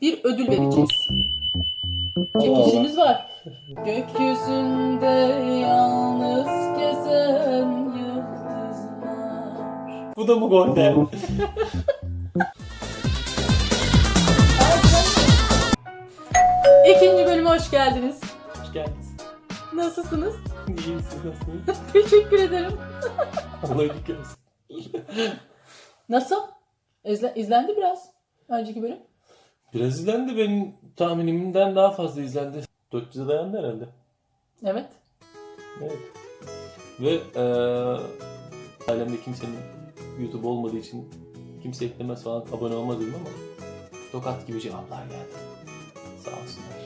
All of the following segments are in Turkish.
bir ödül vereceğiz. Çekişimiz var. Gökyüzünde yalnız gezen yıldızlar. Bu da mı golde? İkinci bölüme hoş geldiniz. Hoş geldiniz. Nasılsınız? İyiyim siz nasılsınız? Teşekkür ederim. Allah iyilik. Nasıl? İzle, izlendi biraz. Önceki bölüm. Biraz izlendi benim tahminimden daha fazla izlendi. 400'e dayandı herhalde. Evet. Evet. Ve eee ailemde kimsenin YouTube olmadığı için kimse eklemez falan abone olmaz dedim ama tokat gibi cevaplar geldi. Sağ olsunlar.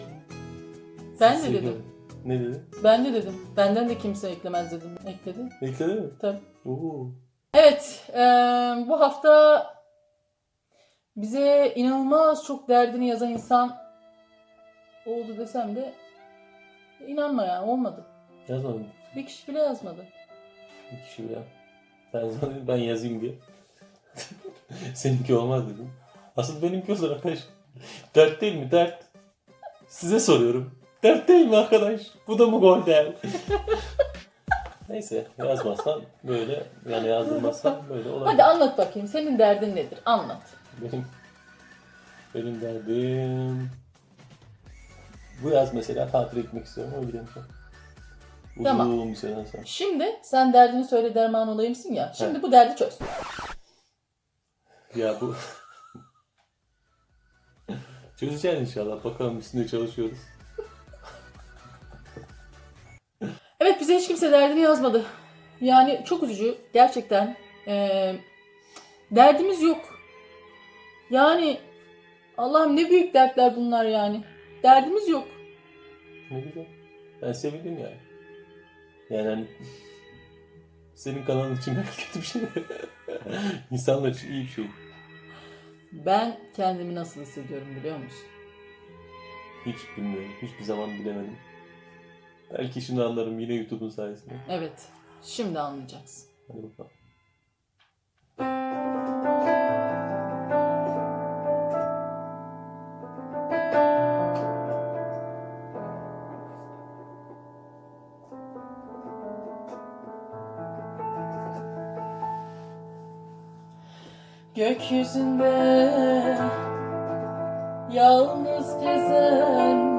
Ben Sizi de seviyorum. Ne dedi? Ben de dedim. Benden de kimse eklemez dedim. Ekledi. Ekledi mi? Tabii. Oo. Evet, eee, bu hafta bize inanılmaz çok derdini yazan insan oldu desem de inanma ya olmadı. Yazmadım. Bir kişi bile yazmadı. Bir kişi ya. Ben, zaten- ben yazayım diye. Seninki olmaz dedim. Asıl benimki olur arkadaş. Dert değil mi? Dert. Size soruyorum. Dert değil mi arkadaş? Bu da mı gol değil? Neyse yazmazsan böyle yani yazdırmazsan böyle olabilir. Hadi anlat bakayım senin derdin nedir? Anlat. Benim benim derdim bu yaz mesela tatil etmek istiyorum ama gidemeyeceğim. Uzun Tamam. bir süreden sonra. Şimdi sen derdini söyle derman olayımsın ya. Şimdi bu derdi çöz. Ya bu... Çözeceğiz inşallah. Bakalım üstünde çalışıyoruz. Evet bize hiç kimse derdini yazmadı. Yani çok üzücü gerçekten. Ee, derdimiz yok. Yani Allah'ım ne büyük dertler bunlar yani. Derdimiz yok. Ne güzel. Ben sevindim yani. Yani hani... Senin kanalın için belki kötü bir şey. İnsanlar için iyi bir şey. Ben kendimi nasıl hissediyorum biliyor musun? Hiç bilmiyorum. Hiçbir zaman bilemedim. Belki şimdi anlarım yine YouTube'un sayesinde. Evet. Şimdi anlayacaksın. Hadi bakalım. Gökyüzünde yalnız gezen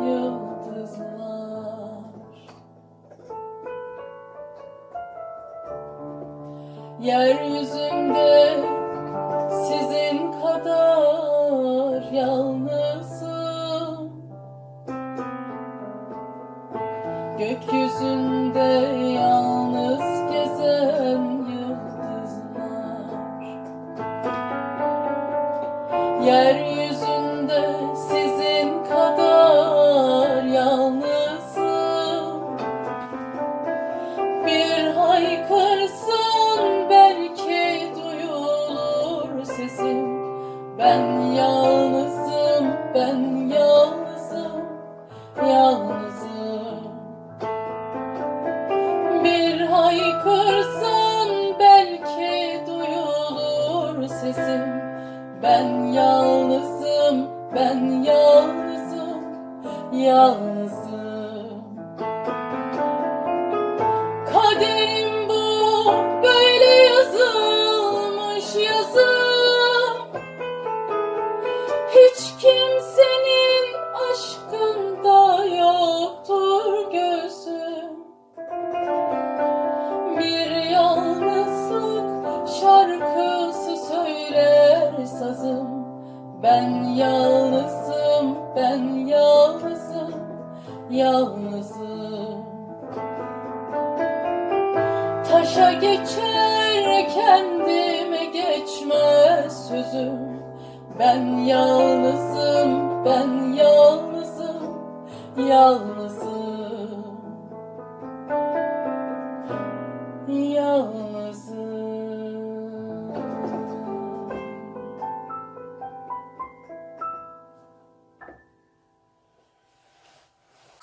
Yeryüzünde sizin kadar yalnızım. Bir haykırsın belki duyulur sesim Ben yalnızım, ben yalnızım. Kaderim bu, böyle yazılmış yazım. Hiç kimsenin aşkında yoktur gözüm. Bir yalnızlık şarkısı söyler sazım Ben yalnızım, ben yalnızım, yalnızım Taşa geçer kendime geçmez sözüm. Ben yalnızım, ben yalnızım, yalnızım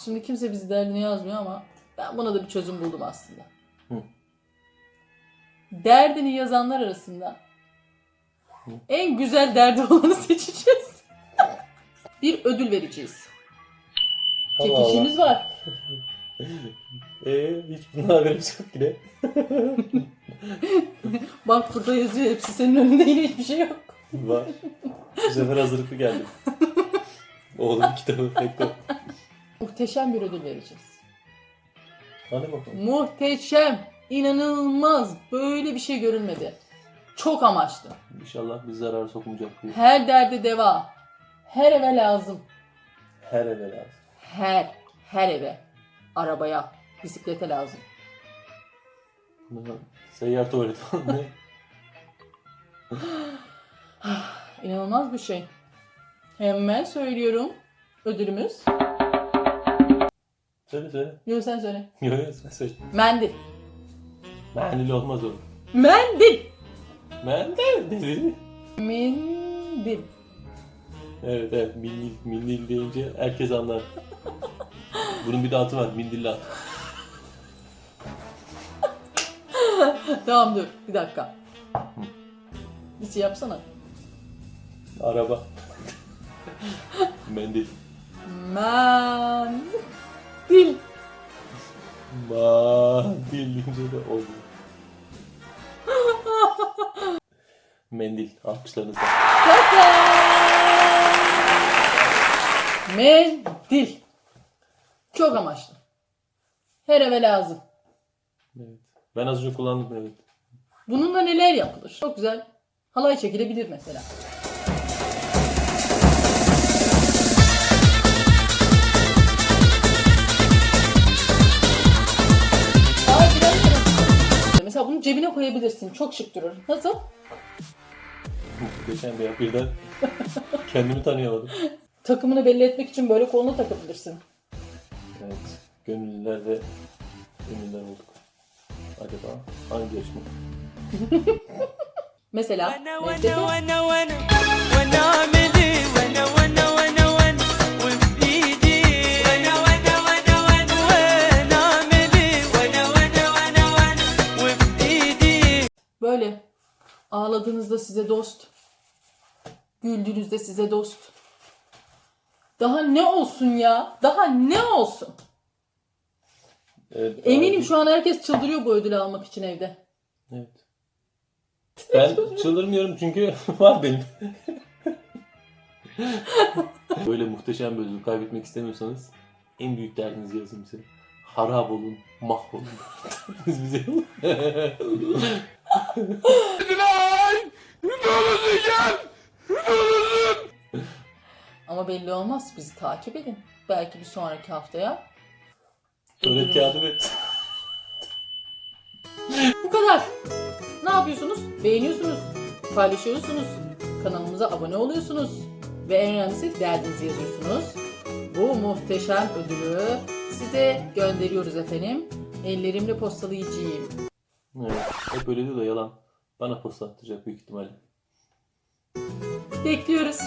Şimdi kimse bizi derdini yazmıyor ama ben buna da bir çözüm buldum aslında. Hı. Derdini yazanlar arasında en güzel derdi olanı seçeceğiz. bir ödül vereceğiz. Allah Allah. Çekişimiz var. Eee hiç bundan haberimiz yok yine. Bak burada yazıyor hepsi senin önünde yine hiçbir şey yok. Var. Bu sefer hazırlıklı geldim. Oğlum kitabı bekle. Muhteşem bir ödül vereceğiz. Hadi bakalım. Muhteşem, inanılmaz, böyle bir şey görülmedi. Çok amaçlı. İnşallah bir zarar sokmayacak diye. Her derde deva. Her eve lazım. Her eve lazım. Her, her eve. Arabaya, bisiklete lazım. Seyyar tuvalet falan ne? İnanılmaz bir şey. Hemen söylüyorum. Ödülümüz. Söyle söyle. Yok sen söyle. Yok yok sen söyle. Mendil. Mendil olmaz oğlum. Mendil. Mendil dedi. Mendil. Evet evet mindil, mindil deyince herkes anlar. Bunun bir de adı var mindilli at. tamam dur bir dakika. Bir şey yapsana. Araba. Mendil. Mendil. Mandil deyince de oldu. Mendil. Alkışlarınızla. Tata! Mendil. Çok amaçlı. Her eve lazım. Evet. Ben az önce kullandım evet. Bununla neler yapılır? Çok güzel. Halay çekilebilir mesela. Mesela bunu cebine koyabilirsin. Çok şık durur. Nasıl? Geçen bir, birden kendimi tanıyamadım. Takımını belli etmek için böyle koluna takabilirsin. Evet. Gönüllüler ve ünlüler olduk. Acaba hangi yarışma? Mesela. Bana. Ağladığınızda size dost, güldüğünüzde size dost. Daha ne olsun ya? Daha ne olsun? Evet, Eminim abi. şu an herkes çıldırıyor bu ödülü almak için evde. Evet. Ben çıldırmıyorum çünkü var benim. Böyle muhteşem bir ödülü kaybetmek istemiyorsanız en büyük derdinizi yazın bize. Harap olun, mahvolun. Siz bize Ama belli olmaz. Bizi takip edin. Belki bir sonraki haftaya. Tuvalet kağıdı ver. Bu kadar. Ne yapıyorsunuz? Beğeniyorsunuz, paylaşıyorsunuz, kanalımıza abone oluyorsunuz ve en önemlisi derdinizi yazıyorsunuz. Bu muhteşem ödülü size gönderiyoruz efendim. Ellerimle postalayacağım. Evet, hep öyle diyor da yalan. Bana posta attıracak büyük ihtimalle. Bekliyoruz.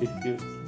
Bekliyoruz.